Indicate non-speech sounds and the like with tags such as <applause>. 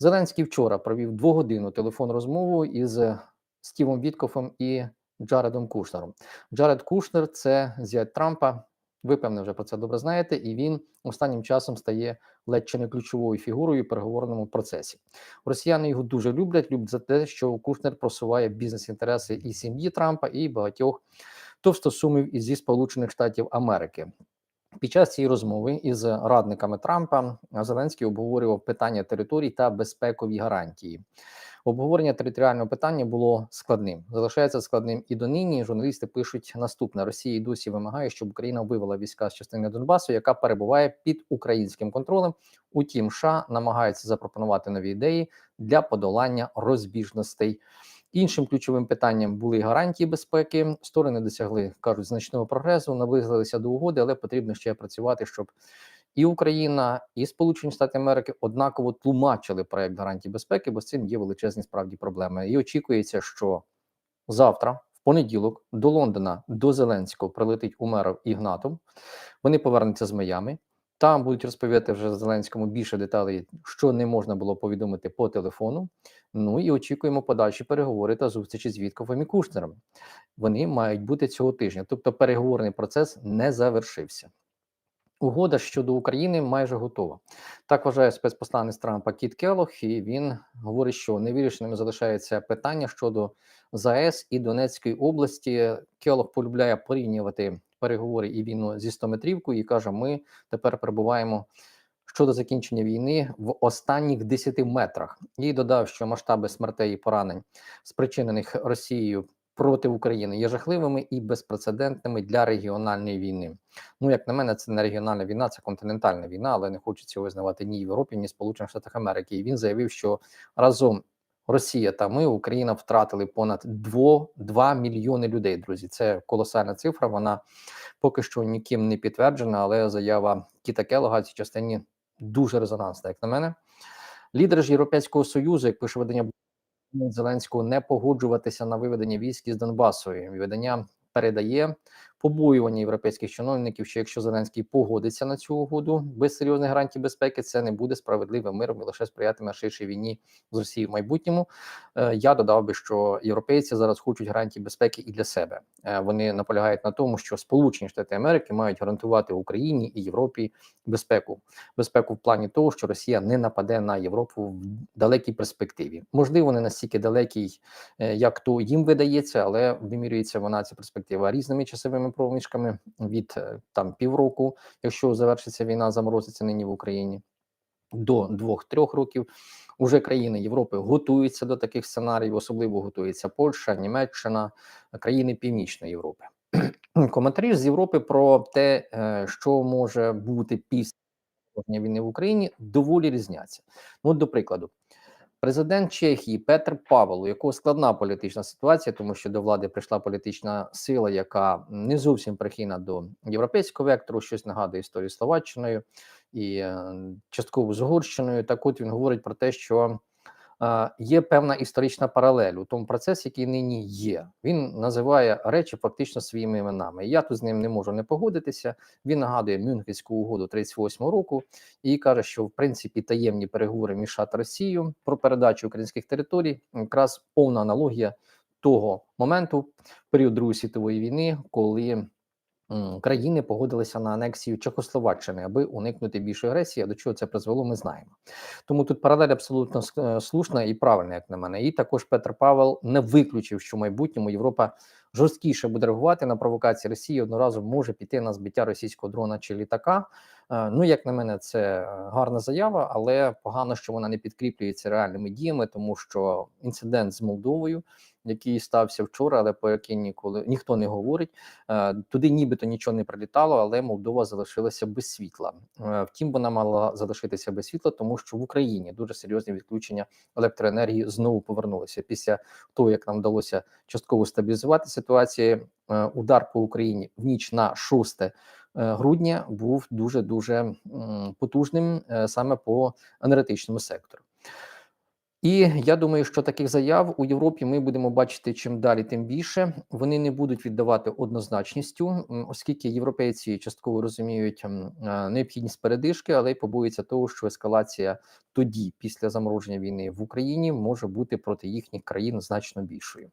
Зеленський вчора провів двогодинну телефонну розмову із Стівом Віткофом і Джаредом Кушнером. Джаред Кушнер це зять Трампа. Ви певне вже про це добре знаєте, і він останнім часом стає ледь чи не ключовою фігурою в переговорному процесі. Росіяни його дуже люблять. Люблять за те, що Кушнер просуває бізнес-інтереси і сім'ї Трампа, і багатьох товстосумів із зі Сполучених Штатів Америки. Під час цієї розмови із радниками Трампа Зеленський обговорював питання територій та безпекові гарантії. Обговорення територіального питання було складним. Залишається складним і донині. Журналісти пишуть наступне: Росія і досі вимагає, щоб Україна вивела війська з частини Донбасу, яка перебуває під українським контролем. Утім, США намагаються запропонувати нові ідеї для подолання розбіжностей. Іншим ключовим питанням були гарантії безпеки. Сторони досягли кажуть значного прогресу, наблизилися до угоди, але потрібно ще працювати, щоб і Україна, і Сполучені Штати Америки однаково тлумачили проект гарантій безпеки, бо з цим є величезні справді проблеми. І очікується, що завтра, в понеділок, до Лондона, до Зеленського прилетить Умеров Ігнатов. Вони повернуться з Майами. Там будуть розповідати вже Зеленському більше деталей, що не можна було повідомити по телефону. Ну і очікуємо подальші переговори та зустрічі з Вітковим і Кушнером. Вони мають бути цього тижня. Тобто, переговорний процес не завершився. Угода щодо України майже готова. Так вважає спецпосланець Трампа Кіт Келох, і він говорить, що невирішеними залишається питання щодо ЗАЕС і Донецької області. Келох полюбляє порівнювати переговори і війну зі 100 метрівкою і каже: ми тепер перебуваємо щодо закінчення війни в останніх 10 метрах. І додав, що масштаби смертей і поранень, спричинених Росією проти України, є жахливими і безпрецедентними для регіональної війни. Ну як на мене, це не регіональна війна, це континентальна війна, але не хочеться визнавати ні Європі, ні Сполучених Штатах Америки. І він заявив, що разом. Росія та ми Україна втратили понад 2, 2 мільйони людей. Друзі, це колосальна цифра. Вона поки що ніким не підтверджена, але заява Кіта Келога цій частині дуже резонансна, як на мене. Лідер ж Європейського союзу, як пише видання Зеленського, не погоджуватися на виведення військ із Донбасу. Видання передає побоювання європейських чиновників, що якщо Зеленський погодиться на цю угоду без серйозних гарантій безпеки, це не буде справедливим миром і лише сприятиме ширшій війні з Росією в майбутньому. Е, я додав би, що європейці зараз хочуть гарантій безпеки і для себе. Е, вони наполягають на тому, що Сполучені Штати Америки мають гарантувати Україні і Європі безпеку, безпеку в плані того, що Росія не нападе на Європу в далекій перспективі. Можливо, не настільки далекий, е, як то їм видається, але вимірюється вона ця перспектива різними часовими певними проміжками від е, там півроку, якщо завершиться війна, заморозиться нині в Україні до двох-трьох років. Уже країни Європи готуються до таких сценаріїв, особливо готується Польща, Німеччина, країни Північної Європи. <clears throat> Коментарі з Європи про те, е, що може бути після війни в Україні, доволі різняться. Ну, до прикладу, Президент Чехії Петр Павел, у якого складна політична ситуація, тому що до влади прийшла політична сила, яка не зовсім прихильна до європейського вектору, щось нагадує історію Словаччиною і е, частково з Угорщиною. Так, от він говорить про те, що є певна історична паралель у тому процесі, який нині є. Він називає речі фактично своїми іменами. Я тут з ним не можу не погодитися. Він нагадує Мюнхенську угоду 38-го року і каже, що в принципі таємні переговори між та Росією про передачу українських територій якраз повна аналогія того моменту період Другої світової війни, коли країни погодилися на анексію Чехословаччини, аби уникнути більшої агресії. А до чого це призвело, ми знаємо. Тому тут паралель абсолютно е, слушна і правильна, як на мене. І також Петр Павел не виключив, що в майбутньому Європа жорсткіше буде реагувати на провокації Росії. Одноразу може піти на збиття російського дрона чи літака. Е, ну, як на мене, це гарна заява, але погано, що вона не підкріплюється реальними діями, тому що інцидент з Молдовою який стався вчора, але по який ніколи ніхто не говорить. Е, туди нібито нічого не прилітало, але Молдова залишилася без світла. Е, втім, вона мала залишитися без світла, тому що в Україні дуже серйозні відключення електроенергії знову повернулися після того, як нам вдалося частково стабілізувати ситуацію. Е, удар по Україні в ніч на 6 грудня був дуже дуже потужним саме по енергетичному сектору. І я думаю, що таких заяв у Європі ми будемо бачити чим далі, тим більше. Вони не будуть віддавати однозначністю, оскільки європейці частково розуміють е, необхідність передишки, але й побоюються того, що ескалація тоді, після замороження війни в Україні, може бути проти їхніх країн значно більшою.